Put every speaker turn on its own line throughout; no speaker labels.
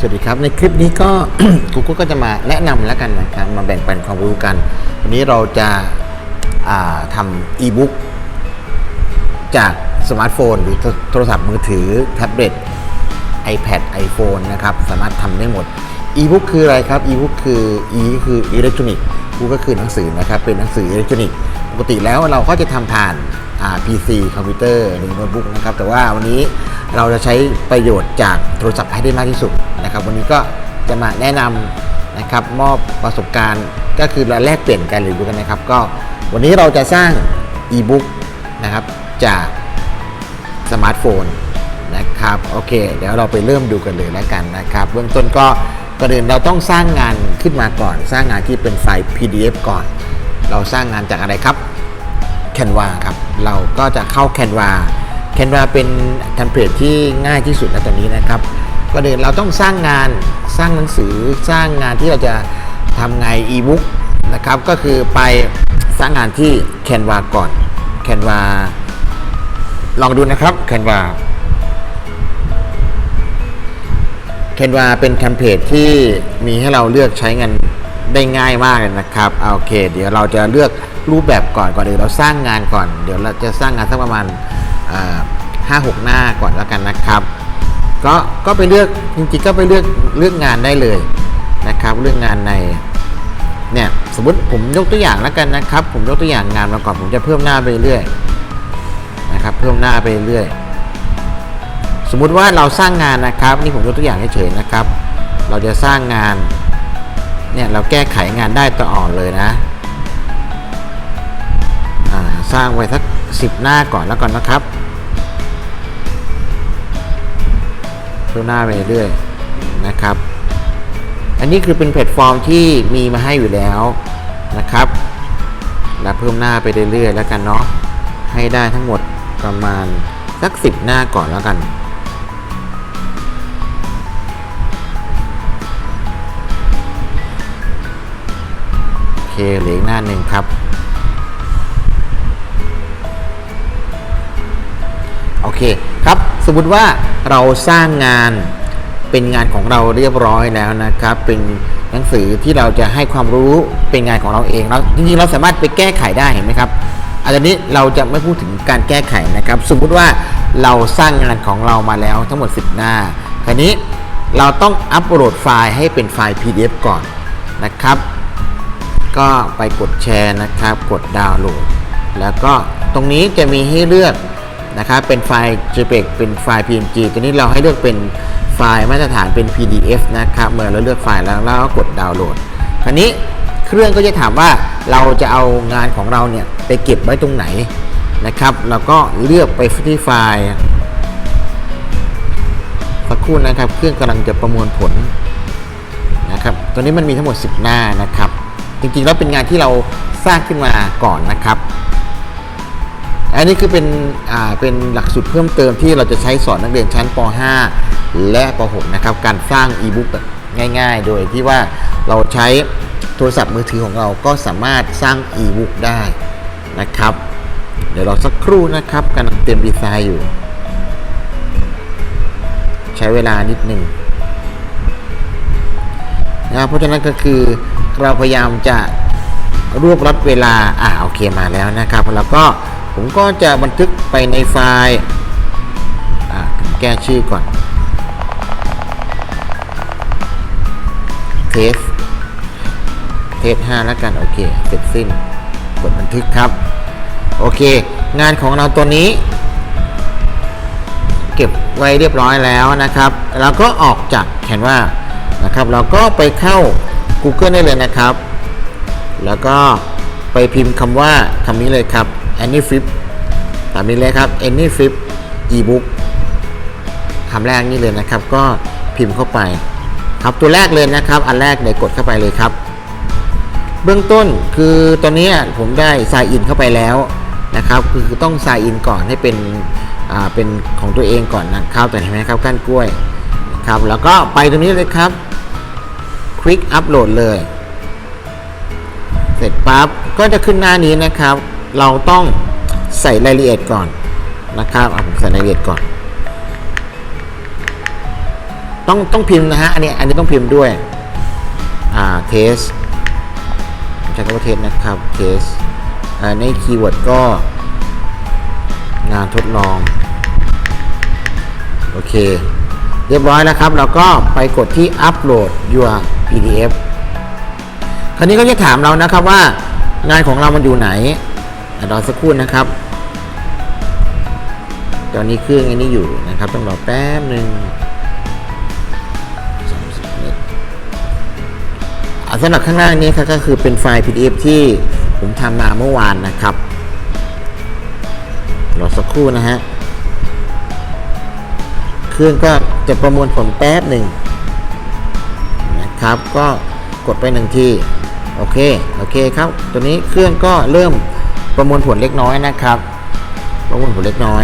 สวัสดีครับในคลิปนี้ก็กูก็จะมาแนะนำแล้วกันนะครับมาแบ่งปันความรู้กัน วันนี้เราจะาทำอีบุ๊กจากสมาร์ทโฟน หรือโทรศัพท์มือถือ แท็บเล็ต iPad iPhone นะครับ สามารถทำได้หมด e-book คืออะไรครับ e-book คือ e คืออิเล็กทรอนิกส์ book ก็คือหนังสือนะครับ เป็นหนังสืออิเล็กทรอนิกส์ปกติแล้วเราก็จะทำผ่าน PC คอมพิวเตอร์หรือโน้ตบุ๊กนะครับแต่ว่าวันนี้เราจะใช้ประโยชน์จากโทรศัพท์ให้ได้มากที่สุดนะครับ วันนี้ก็จะมาแนะนำนะครับมอบประสบการณ์ก็คือเราแลกเปลี่ยนการเรียนรู้กันนะครับ ก็วันนี้เราจะสร้าง e-book นะครับจากสมาร์ทโฟนนะครับโอเค เดี๋ยวเราไปเริ่มดูกันเลยแล้วกันนะครับ เบื้องต้นก็ก่อนอื่นเราต้องสร้างงานขึ้นมาก่อน สร้างงานที่เป็นไฟล์ PDF ก่อน เราสร้างงานจากอะไรครับ Canva ครับ เราก็จะเข้า Canva Canva เป็นเทมเพลตที่ง่ายที่สุดในตอนนี้นะครับก่อนอื่นเราต้องสร้างงานสร้างหนังสือสร้างงานที่เราจะทำไง e-book นะครับ ก็คือไปสร้างงานที่ Canva ก่อน Canva ลองดูนะครับ Canva Canva เป็นแคมเปญที่มีให้เราเลือกใช้งานได้ง่ายมากเลยนะครับโอเค เดี๋ยวเราจะเลือก รูปแบบก่อนก่อนเดี๋ยวเราสร้างงานก่อน เดี๋ยวเราจะสร้างงานสักประมาณห้าหกหน้าก่อนแล้วกันนะครับ ก็ก็ไปเลือกจริงๆก็ไปเลือกเลือกงานได้เลยนะครับ เลือกงานในเนี่ยสมมติผมยกตัวอย่างแล้วกันนะครับ ผมยกตัวอย่างงานมาก่อนผมจะเพิ่มหน้าไปเรื่อยนะครับ เพิ่มหน้าไปเรื่อยสมมุติว่าเราสร้างงานนะครับ นี่ผมยกตัวอย่างเฉยๆนะครับ เราจะสร้างงานเนี่ยเราแก้ไขงานได้ต่ออ่อนเลยนะ สร้างไว้สัก10 หน้าก่อนแล้วก่อนนะครับเพิ่มหน้าไปเรื่อยนะครับ อันนี้คือเป็นแพลตฟอร์มที่มีมาให้อยู่แล้วนะครับแล้วเพิ่มหน้าไปเรื่อยๆแล้วกันเนาะให้ได้ทั้งหมดประมาณสักสิบหน้าก่อนแล้วกันโอเคเหลืออีกหน้าหนึ่งครับ เคครับ สมมติว่าเราสร้างงานเป็นงานของเราเรียบร้อยแล้วนะครับ เป็นหนังสือที่เราจะให้ความรู้เป็นงานของเราเองแล้วจริงๆเราสามารถไปแก้ไขได้เห็นไหมครับอันนี้เราจะไม่พูดถึงการแก้ไขนะครับ สมมุติว่าเราสร้างงานของเรามาแล้วทั้งหมด 10 หน้า คราวนี้เราต้องอัปโหลดไฟล์ให้เป็นไฟล์ PDF ก่อนนะครับ ก็ไปกดแชร์นะครับ กดดาวน์โหลด แล้วก็ตรงนี้จะมีให้เลือก นะครับเป็นไฟล์ JPEG เป็นไฟล์ PNG ตัวนี้เราให้เลือกเป็นไฟล์มาตรฐานเป็น PDF นะครับเมื่อเราเลือกไฟล์แล้วเราก็กดดาวน์โหลด คราวนี้เครื่องก็จะถามว่าเราจะเอางานของเราเนี่ยไปเก็บไว้ตรงไหนนะครับเราก็เลือกไปที่ไฟล์สักครู่นะครับ เครื่องกำลังจะประมวลผลนะครับตัวนี้มันมีทั้งหมด 10 หน้านะครับ จริงๆแล้วเป็นงานที่เราสร้างขึ้นมาก่อนนะครับ อันนี้คือเป็นอ่าเป็นหลักสูตรเพิ่มเติมที่เราจะใช้สอนนักเรียนชั้นป .5 และป .6 นะครับการสร้างอีบุ๊กแบบง่าย ๆ โดยที่ว่าเราใช้โทรศัพท์มือถือของเราก็สามารถสร้างอีบุ๊กได้นะครับ เดี๋ยวเราสักครู่นะครับกำลังเตรียมดีไซน์อยู่ ใช้เวลานิดหนึ่งนะครับเพราะฉะนั้นก็คือเราพยายามจะรวบรัดเวลา อ่าโอเคมาแล้วนะครับ แล้วก็ ผมก็จะบันทึกไปในไฟล์อ่าแก้ชื่อก่อนเทสเทส5แล้วกัน โอเค เสร็จสิ้น กดบันทึกครับ โอเค งานของเราตัวนี้ เก็บไว้เรียบร้อยแล้วนะครับแล้วก็ออกจากแคนวานะครับ เราก็ไปเข้า Google ได้เลยนะครับ แล้วก็ไปพิมพ์คำว่าคำนี้เลยครับ AnyFlip ตามนี้เลยครับ AnyFlip ebook คำแรกนี่เลยนะครับ ก็พิมพ์เข้าไป ครับตัวแรกเลยนะครับ อันแรกเดี๋ยวกดเข้าไปเลยครับ เบื้องต้นคือตอนนี้ผมได้ sign in เข้าไปแล้วนะครับ คือต้อง sign in ก่อนให้เป็นอ่าเป็นของตัวเองก่อนนะครับแต่เห็นไหมครับก้านกล้วยนะครับแล้วก็ไปตรงนี้เลยครับคลิกอัปโหลดเลย เสร็จปั๊บก็จะขึ้นหน้านี้นะครับ เราต้องใส่รายละเอียดก่อนนะครับเอาผมใส่รายละเอียดก่อน ต้องต้องพิมพ์นะฮะ อันนี้อันนี้ต้องพิมพ์ด้วย อ่าเทสใช้คำว่าเทสนะครับเทสในคีย์เวิร์ดก็ งานทดลอง โอเค เรียบร้อยแล้วครับ เราก็ไปกดที่ upload your PDF คราวนี้ก็จะถามเรานะครับว่างานของเรามันอยู่ไหน รอสักครู่นะครับ ตอนนี้เครื่องอันนี้อยู่นะครับ ต้องรอแป๊บหนึ่งอะสำหรับข้างล่างนี้ครับก็คือเป็นไฟล์ PDF ที่ผมทำมาเมื่อวานนะครับ รอสักครู่นะฮะ เครื่องก็จะประมวลผลแป๊บหนึ่งนะครับ ก็กดไปหนึ่งที โอเค โอเคครับ ตัวนี้เครื่องก็เริ่ม ประมวลผลเล็กน้อยนะครับ ประมวลผลเล็กน้อย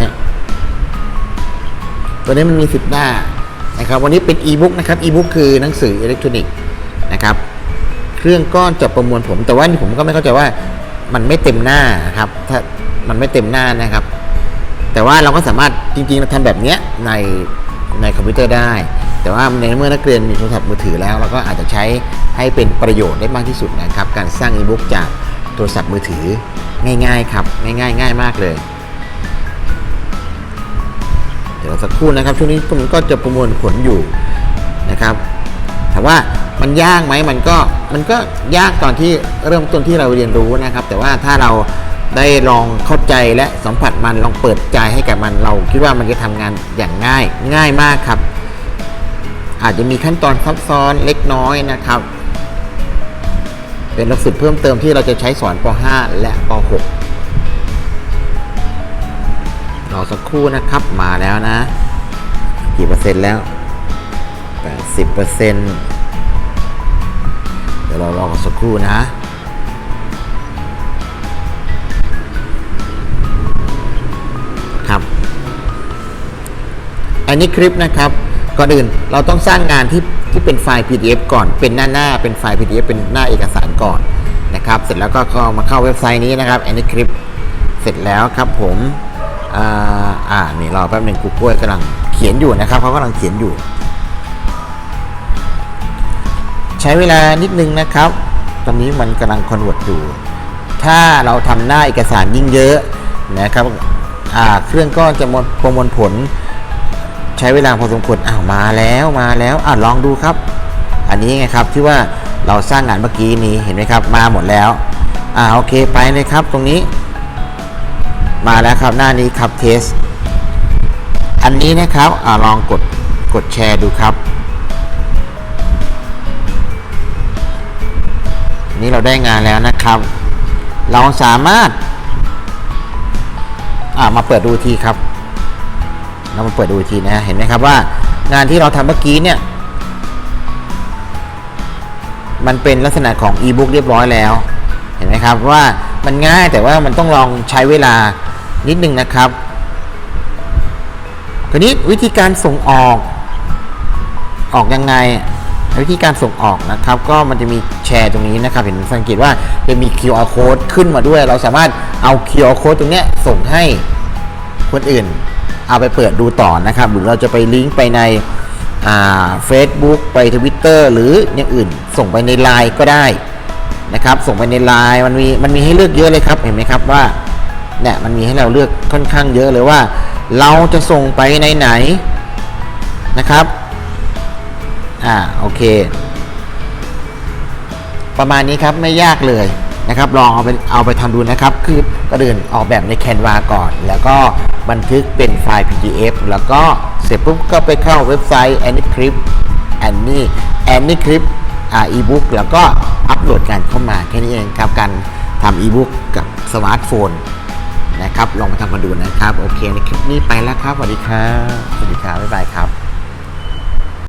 ตัวนี้มันมีสิบหน้านะครับ วันนี้เป็นอีบุ๊กนะครับอีบุ๊กคือหนังสืออิเล็กทรอนิกส์นะครับ เครื่องก็จะประมวลผลแต่ว่านี่ผมก็ไม่เข้าใจว่ามันไม่เต็มหน้าครับ ถ้ามันไม่เต็มหน้านะครับ แต่ว่าเราก็สามารถจริงๆเราทำแบบเนี้ยในในคอมพิวเตอร์ได้ แต่ว่าในเมื่อนักเรียนมีโทรศัพท์มือถือแล้ว เราก็อาจจะใช้ให้เป็นประโยชน์ได้มากที่สุดนะครับ การสร้างอีบุ๊กจาก โทรศัพท์มือถือง่าย ๆ ครับ ง่ายๆง่ายมากเลย เดี๋ยวสักครู่นะครับช่วงนี้ผมก็จะประมวลผลอยู่นะครับถามว่ามันยากไหมมันก็มันก็ยากตอนที่เริ่มต้นที่เราเรียนรู้นะครับ แต่ว่าถ้าเราได้ลองเข้าใจและสัมผัสมันลองเปิดใจให้กับมันเรา คิดว่ามันจะทำงานอย่างง่ายง่ายมากครับ อาจจะมีขั้นตอนซับซ้อนเล็กน้อยนะครับ เป็นหลักสูตรเพิ่มเติมที่เราจะใช้สอนป .5 และป .6 รอสักครู่นะครับมาแล้วนะ กี่เปอร์เซ็นต์แล้ว80เปอร์เซ็นต์เดี๋ยวเรารอสักครู่นะครับอันนี้คลิปนะครับ ก่อนอื่นเราต้องสร้างงานที่ ที่เป็นไฟล์ PDF ก่อนเป็นหน้าหน้าเป็นไฟล์ PDF เป็นหน้าเอกสารก่อนนะครับ เสร็จแล้วก็เข้ามาเข้าเว็บไซต์นี้นะครับอันนี้คลิปเสร็จแล้วครับผมอ่าอ่านี่รอแป๊บหนึ่งกูกล้วยกำลังเขียนอยู่นะครับเขากำลังเขียนอยู่ ใช้เวลานิดนึงนะครับ ตอนนี้มันกำลังคอนเวิร์ตอยู่ ถ้าเราทำหน้าเอกสารยิ่งเยอะนะครับอ่าเครื่องก็จะประมวลผล ช้เวลาพอสมควรอ้าวมาแล้วมาแล้วอ่าลองดูครับ อันนี้ไงครับที่ว่าเราสร้างงานเมื่อกี้นี้เห็นไหมครับ มาหมดแล้วอ่าโอเคไปเลยครับตรงนี้ มาแล้วครับหน้านี้ครับเทสอันนี้นะครับอ่าลองกดกดแชร์ดูครับ นี่เราได้งานแล้วนะครับ เราสามารถอ่ามาเปิดดูทีครับ เรามาเปิดดูอีกทีนะเห็นไหมครับว่างานที่เราทำเมื่อกี้เนี่ย มันเป็นลักษณะของอีบุ๊กเรียบร้อยแล้ว เห็นไหมครับว่ามันง่ายแต่ว่ามันต้องลองใช้เวลานิดนึงนะครับคราวนี้วิธีการส่งออก ออกยังไงวิธีการส่งออกนะครับ ก็มันจะมีแชร์ตรงนี้นะครับ เห็นสังเกตว่าจะมี QR code ขึ้นมาด้วย เราสามารถเอา QR code ตรงนี้ส่งให้คนอื่น เอาไปเปิดดูต่อนะครับ หรือเราจะไปลิงก์ไปในเฟซบุ๊กไปทวิตเตอร์หรืออย่างอื่น ส่งไปในไลน์ก็ได้นะครับ ส่งไปในไลน์มันมีมันมีให้เลือกเยอะเลยครับเห็นไหมครับว่าเนี่ยมันมีให้เราเลือกค่อนข้างเยอะเลยว่า เราจะส่งไปในไหนนะครับอ่าโอเค ประมาณนี้ครับไม่ยากเลยนะครับ ลองเอาไปเอาไปทำดูนะครับคือ ก็เดินออกแบบใน Canva ก่อน แล้วก็บันทึกเป็นไฟล์ PDF แล้วก็เสร็จปุ๊บก็ไปเข้าเว็บไซต์ AnyClip Any AnyClip อ่า ebook แล้วก็อัปโหลดกันเข้ามาแค่นี้เองครับการทำ ebook กับสมาร์ทโฟนนะครับลองมาทำกันดูนะครับ โอเคในคลิปนี้ไปแล้วครับสวัสดีครับสวัสดีครับบ๊ายบายครับ